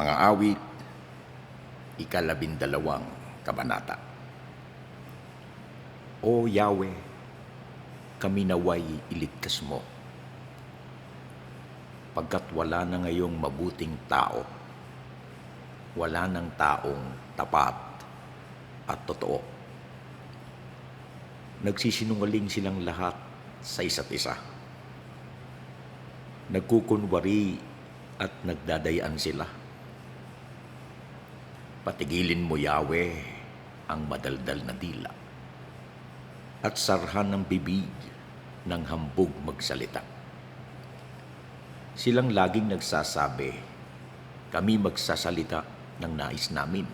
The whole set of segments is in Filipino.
Mga awit, ikalabindalawang kabanata. O Yahweh, kami naway iligtas mo. Pagkat wala na ngayong mabuting tao, wala ng taong tapat at totoo. Nagsisinungaling silang lahat sa isa't isa. Nagkukunwari at nagdadayaan sila. Patigilin mo, Yahweh, ang madaldal na dila at sarhan ng bibig ng hambog magsalita. Silang laging nagsasabi, kami magsasalita ng nais namin.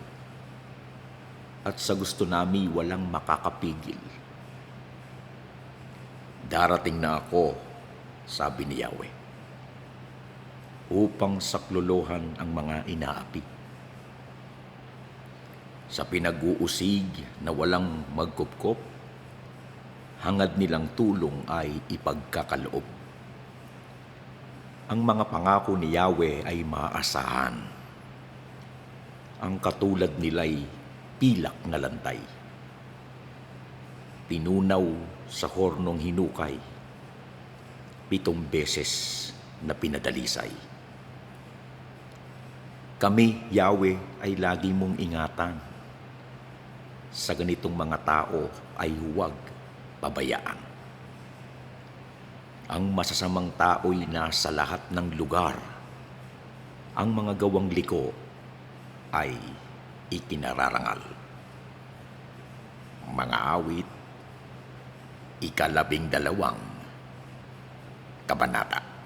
At sa gusto nami walang makakapigil. Darating na ako, sabi ni Yahweh, upang saklolohan ang mga inaapi. Sa pinag-uusig na walang magkupkop, hangad nilang tulong ay ipagkakaloob. Ang mga pangako ni Yahweh ay maaasahan. Ang katulad nila'y pilak na lantay. Pinunaw sa hornong hinukay, pitong beses na pinadalisay. Kami, Yahweh, ay lagi mong ingatan. Sa ganitong mga tao ay huwag pabayaan. Ang masasamang tao'y nasa lahat ng lugar. Ang mga gawang liko ay ikinararangal. Mga awit, ikalabing dalawang kabanata.